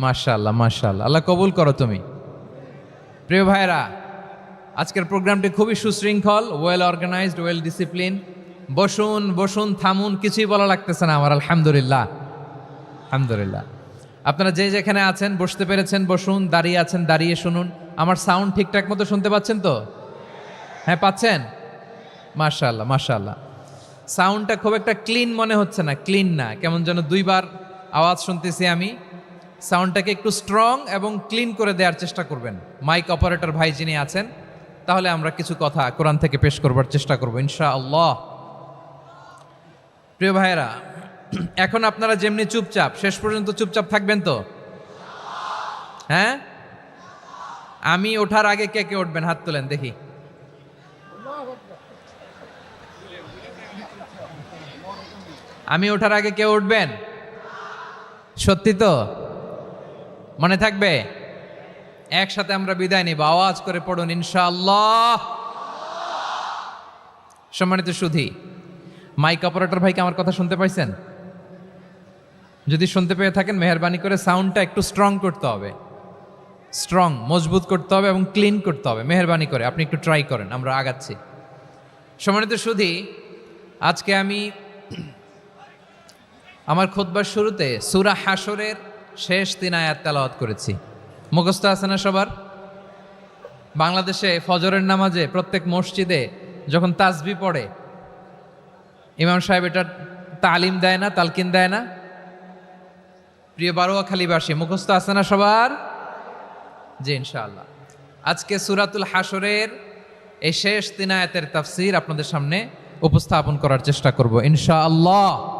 মাশাআল্লাহ মাশাআল্লাহ। আল্লাহ কবুল করো তুমি। প্রিয় ভাইরা আজকের প্রোগ্রামটি খুবই সুশৃঙ্খল ওয়েল অর্গানাইজড ওয়েল ডিসিপ্লিন বসুন বসুন, থামুন, কিছুই বলা লাগতেছে না আমার, আলহামদুলিল্লাহ। আলহামদুলিল্লাহ। আপনারা যে যেখানে আছেন, বসতে পেরেছেন, বসুন, দাঁড়িয়ে আছেন, দাঁড়িয়ে শুনুন। আমার সাউন্ড ঠিকঠাক মতো শুনতে পাচ্ছেন তো? হ্যাঁ পাচ্ছেন? মাশাআল্লাহ মাশাআল্লাহ। সাউন্ডটা খুব একটা ক্লিন মনে হচ্ছে না ক্লিন না। কেমন যেন দুইবার আওয়াজ শুনতেছি আমি। সাউন্ডটাকে একটু স্ট্রং এবং ক্লিন করে দেওয়ার চেষ্টা করবেন। মাইক অপারেটর ভাই যিনি আছেন, তাহলে আমরা কিছু কথা কোরআন থেকে পেশ করবার চেষ্টা করব ইনশা আল্লাহ প্রিয় ভাইয়েরা, এখন আপনারা যেমনি চুপচাপ, শেষ পর্যন্ত চুপচাপ থাকবেন তো? হ্যাঁ? আমি ওঠার আগে কে কে উঠবেন? হাত তোলেন, দেখি। আমি ওঠার আগে কেউ উঠবেন? সত্যি তো? মনে থাকবে? একসাথে আমরা বিদায় নিব, আওয়াজ করে পড়ুন, ইনশাআল্লাহ। সম্মানিত সুধী, মাইক অপারেটর ভাইকে আমার কথা শুনতে পাইছেন? যদি শুনতে পেয়ে থাকেন, মেহরবানি করে সাউন্ডটা একটু স্ট্রং করতে হবে। স্ট্রং মজবুত করতে হবে এবং ক্লিন করতে হবে, মেহরবানি করে। আপনি একটু ট্রাই করেন, আমরা আগাচ্ছি। সম্মানিত সুধী, আজকে আমি আমার খোদবার শুরুতে সুরা হাসরের শেষ তিন আয়াত তেলাওয়াত করেছি। মুখস্থ আছে না সবার? বাংলাদেশে ফজরের নামাজে প্রত্যেক মসজিদে যখন তাসবি পড়ে, ইমাম সাহেব এটা তালিম দেয় না, তালকিন দেয় না? প্রিয় বারোয়াখালীবাসী মুখস্থ আছে না সবার? জি, ইনশাআল্লাহ। আজকে সুরাতুল হাসরের এই শেষ তিন আয়াতের তাফসির আপনাদের সামনে উপস্থাপন করার চেষ্টা করব, ইনশাআল্লাহ।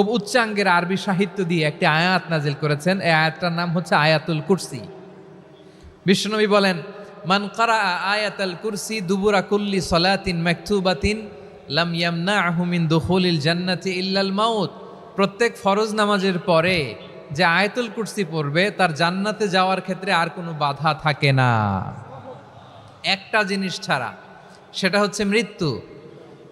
খুব উচ্চাঙ্গের আরবি সাহিত্য দিয়ে একটি আয়াত নাজিল করেছেন। এই আয়াতটার নাম হচ্ছে আয়াতুল কুরসি। বিষ্ণুনবী বলেন, মান কারা আয়াতাল কুরসি দুবুরা কুল্লি সলাতিন মাকতুবাতিন লাম ইয়ামনাহু মিন দুখুলিল জান্নাতি ইল্লাল মাউত। প্রত্যেক ফরজ নামাজের পরে যে আয়াতুল কুরসি পড়বে, তার জান্নাতে যাওয়ার ক্ষেত্রে আর কোনো বাধা থাকে না। একটা জিনিস ছাড়া, সেটা হচ্ছে মৃত্যু।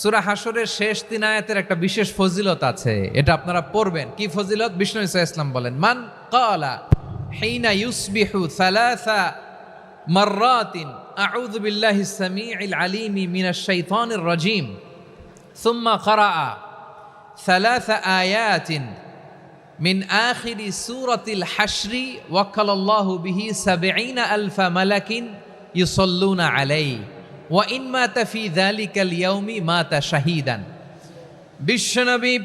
সুরা হাসরের শেষ তিন আয়াতের একটা বিশেষ ফজিলত আছে এটা আপনারা পড়বেন কি ফজিলত বিষ্ণু ইসা ইসলাম বলেন মান কালা হিনা ইউসবিহু সালাসা মাররাতিন আউযু বিল্লাহি সামিউল আলিমি মিনাশ শাইতানির রাজিম সুম্মা قرأ ثلاث آيات من آخر سورة الحشر وكل الله به سبعين ألف ملك يصلون عليه ওয়াইন মাতা ফি যালিকাল ইয়াউমি মাতা শাহিদান বিশ্বনবী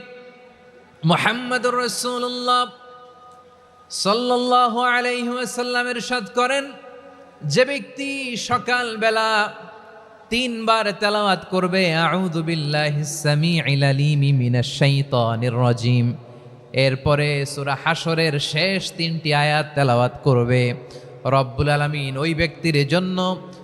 মুহাম্মদুর রাসূলুল্লাহ সাল্লাল্লাহু আলাইহি ওয়াসাল্লাম ইরশাদ করেন যে ব্যক্তি সকালবেলা তিনবার তেলাওয়াত করবে রাজিম এরপরে সুরা হাসরের শেষ তিনটি আয়াত তেলাওয়াত করবে। রব্বুল আলামিন ওই ব্যক্তির জন্য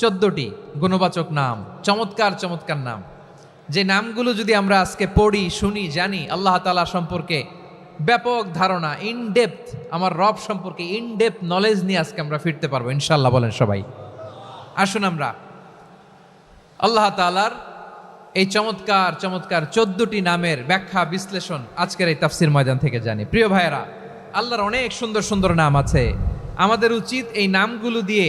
চোদ্দটি গুণবাচক নাম, চমৎকার চমৎকার নাম। যে নামগুলো যদি আমরা আজকে পড়ি, শুনি, জানি, আল্লাহ তালা সম্পর্কে ব্যাপক ধারণা ইন ডেপথ আমার রব সম্পর্কে ইন ডেপথ নলেজ নিয়ে আজকে আমরা ফিরতে পারব ইনশাল্লাহ বলেন সবাই। আসুন আমরা আল্লাহ তালার এই চমৎকার চমৎকার চোদ্দটি নামের ব্যাখ্যা, বিশ্লেষণ আজকের এই তাফসির ময়দান থেকে জানি। প্রিয় ভাইয়েরা, আল্লাহর অনেক সুন্দর সুন্দর নাম আছে। আমাদের উচিত এই নামগুলো দিয়ে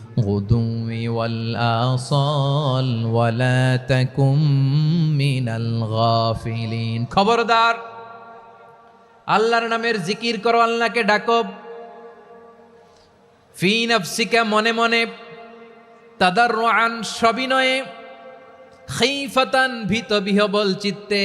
بالغدو والآصال ولا تكن من الغافلين খবরদার আল্লাহর নামের জিকির করো আল্লাহকে ডাকো ফি নফসিকা মনে মনে তাদার আন সবিনয়ে খেইফাতান ভীত বিহবল চিত্তে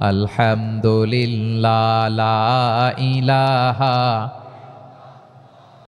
আলহামদুলিল্লাহ ইলাহা